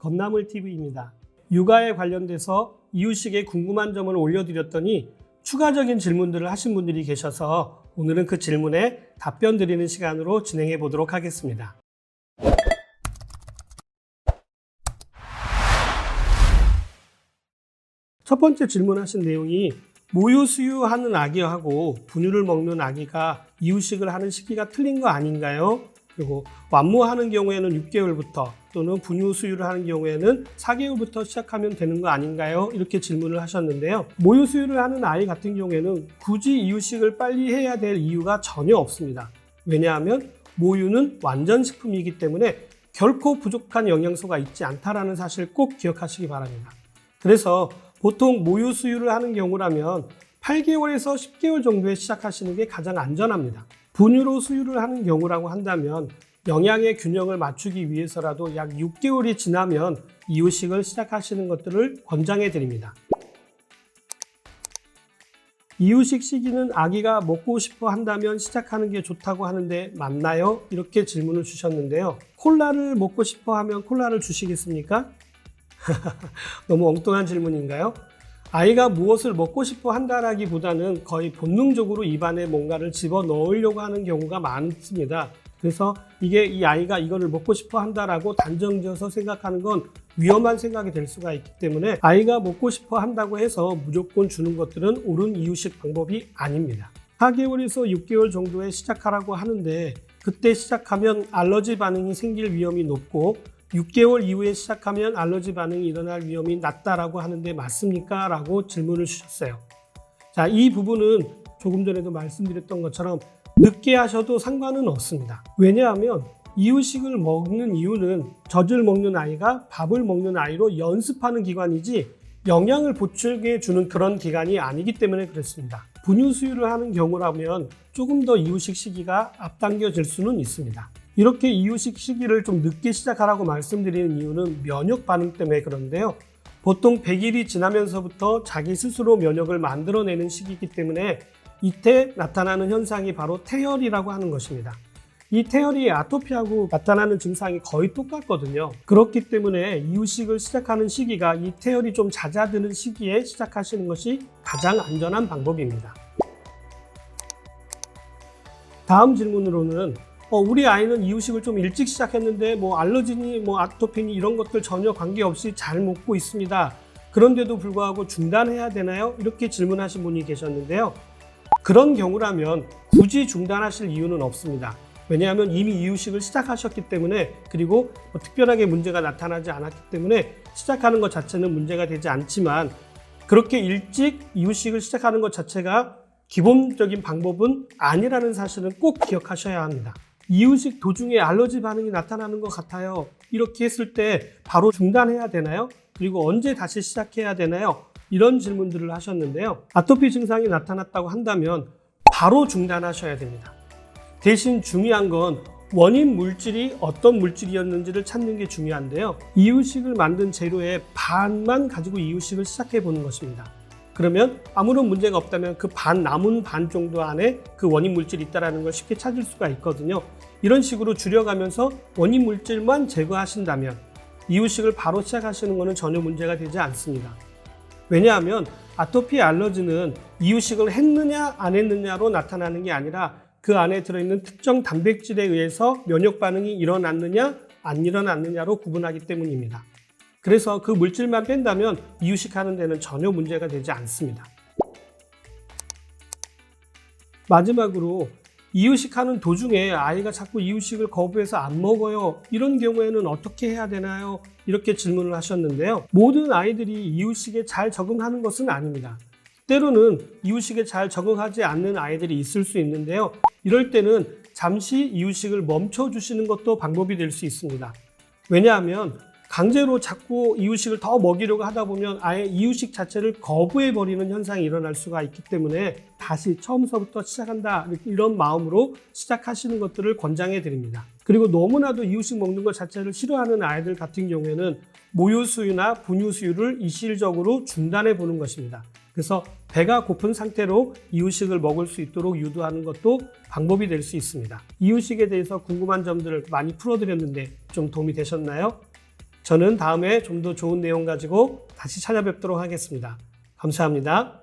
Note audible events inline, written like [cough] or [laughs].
건나물TV입니다. 육아에 관련돼서 이유식에 궁금한 점을 올려드렸더니 추가적인 질문들을 하신 분들이 계셔서 오늘은 그 질문에 답변 드리는 시간으로 진행해 보도록 하겠습니다. 첫 번째 질문하신 내용이 모유 수유하는 아기하고 분유를 먹는 아기가 이유식을 하는 시기가 틀린 거 아닌가요? 그리고 완모하는 경우에는 6개월부터 또는 분유 수유를 하는 경우에는 4개월부터 시작하면 되는 거 아닌가요? 이렇게 질문을 하셨는데요. 모유 수유를 하는 아이 같은 경우에는 굳이 이유식을 빨리 해야 될 이유가 전혀 없습니다. 왜냐하면 모유는 완전 식품이기 때문에 결코 부족한 영양소가 있지 않다라는 사실 꼭 기억하시기 바랍니다. 그래서 보통 모유 수유를 하는 경우라면 8개월에서 10개월 정도에 시작하시는 게 가장 안전합니다. 분유로 수유를 하는 경우라고 한다면 영양의 균형을 맞추기 위해서라도 약 6개월이 지나면 이유식을 시작하시는 것들을 권장해 드립니다. 이유식 시기는 아기가 먹고 싶어 한다면 시작하는 게 좋다고 하는데 맞나요? 이렇게 질문을 주셨는데요. 콜라를 먹고 싶어 하면 콜라를 주시겠습니까? [laughs] 너무 엉뚱한 질문인가요? 아이가 무엇을 먹고 싶어 한다라기보다는 거의 본능적으로 입안에 뭔가를 집어 넣으려고 하는 경우가 많습니다. 그래서 이게 이 아이가 이거를 먹고 싶어 한다라고 단정지어서 생각하는 건 위험한 생각이 될 수가 있기 때문에 아이가 먹고 싶어 한다고 해서 무조건 주는 것들은 옳은 이유식 방법이 아닙니다. 4개월에서 6개월 정도에 시작하라고 하는데 그때 시작하면 알러지 반응이 생길 위험이 높고 6개월 이후에 시작하면 알러지 반응이 일어날 위험이 낮다라고 하는데 맞습니까? 라고 질문을 주셨어요. 자, 이 부분은 조금 전에도 말씀드렸던 것처럼 늦게 하셔도 상관은 없습니다. 왜냐하면 이유식을 먹는 이유는 젖을 먹는 아이가 밥을 먹는 아이로 연습하는 기관이지 영양을 보충해 주는 그런 기간이 아니기 때문에 그렇습니다. 분유 수유를 하는 경우라면 조금 더 이유식 시기가 앞당겨질 수는 있습니다. 이렇게 이유식 시기를 좀 늦게 시작하라고 말씀드리는 이유는 면역 반응 때문에 그런데요. 보통 100일이 지나면서부터 자기 스스로 면역을 만들어내는 시기이기 때문에 이때 나타나는 현상이 바로 태열이라고 하는 것입니다. 이 태열이 아토피하고 나타나는 증상이 거의 똑같거든요. 그렇기 때문에 이유식을 시작하는 시기가 이 태열이 좀 잦아드는 시기에 시작하시는 것이 가장 안전한 방법입니다. 다음 질문으로는 어, 우리 아이는 이유식을 좀 일찍 시작했는데 뭐 알러지니 뭐 아토피니 이런 것들 전혀 관계없이 잘 먹고 있습니다. 그런데도 불구하고 중단해야 되나요? 이렇게 질문하신 분이 계셨는데요. 그런 경우라면 굳이 중단하실 이유는 없습니다. 왜냐하면 이미 이유식을 시작하셨기 때문에 그리고 뭐 특별하게 문제가 나타나지 않았기 때문에 시작하는 것 자체는 문제가 되지 않지만 그렇게 일찍 이유식을 시작하는 것 자체가 기본적인 방법은 아니라는 사실은 꼭 기억하셔야 합니다. 이유식 도중에 알러지 반응이 나타나는 것 같아요. 이렇게 했을 때 바로 중단해야 되나요? 그리고 언제 다시 시작해야 되나요? 이런 질문들을 하셨는데요. 아토피 증상이 나타났다고 한다면 바로 중단하셔야 됩니다. 대신 중요한 건 원인 물질이 어떤 물질이었는지를 찾는 게 중요한데요. 이유식을 만든 재료의 반만 가지고 이유식을 시작해 보는 것입니다. 그러면 아무런 문제가 없다면 그 반 남은 반 정도 안에 그 원인 물질이 있다는 걸 쉽게 찾을 수가 있거든요. 이런 식으로 줄여가면서 원인 물질만 제거하신다면 이유식을 바로 시작하시는 것은 전혀 문제가 되지 않습니다. 왜냐하면 아토피 알러지는 이유식을 했느냐 안 했느냐로 나타나는 게 아니라 그 안에 들어있는 특정 단백질에 의해서 면역 반응이 일어났느냐 안 일어났느냐로 구분하기 때문입니다. 그래서 그 물질만 뺀다면 이유식하는 데는 전혀 문제가 되지 않습니다. 마지막으로 이유식하는 도중에 아이가 자꾸 이유식을 거부해서 안 먹어요. 이런 경우에는 어떻게 해야 되나요? 이렇게 질문을 하셨는데요. 모든 아이들이 이유식에 잘 적응하는 것은 아닙니다. 때로는 이유식에 잘 적응하지 않는 아이들이 있을 수 있는데요. 이럴 때는 잠시 이유식을 멈춰 주시는 것도 방법이 될 수 있습니다. 왜냐하면 강제로 자꾸 이유식을 더 먹이려고 하다 보면 아예 이유식 자체를 거부해 버리는 현상이 일어날 수가 있기 때문에 다시 처음서부터 시작한다 이런 마음으로 시작하시는 것들을 권장해 드립니다. 그리고 너무나도 이유식 먹는 것 자체를 싫어하는 아이들 같은 경우에는 모유 수유나 분유 수유를 일시적으로 중단해 보는 것입니다. 그래서 배가 고픈 상태로 이유식을 먹을 수 있도록 유도하는 것도 방법이 될 수 있습니다. 이유식에 대해서 궁금한 점들을 많이 풀어드렸는데 좀 도움이 되셨나요? 저는 다음에 좀 더 좋은 내용 가지고 다시 찾아뵙도록 하겠습니다. 감사합니다.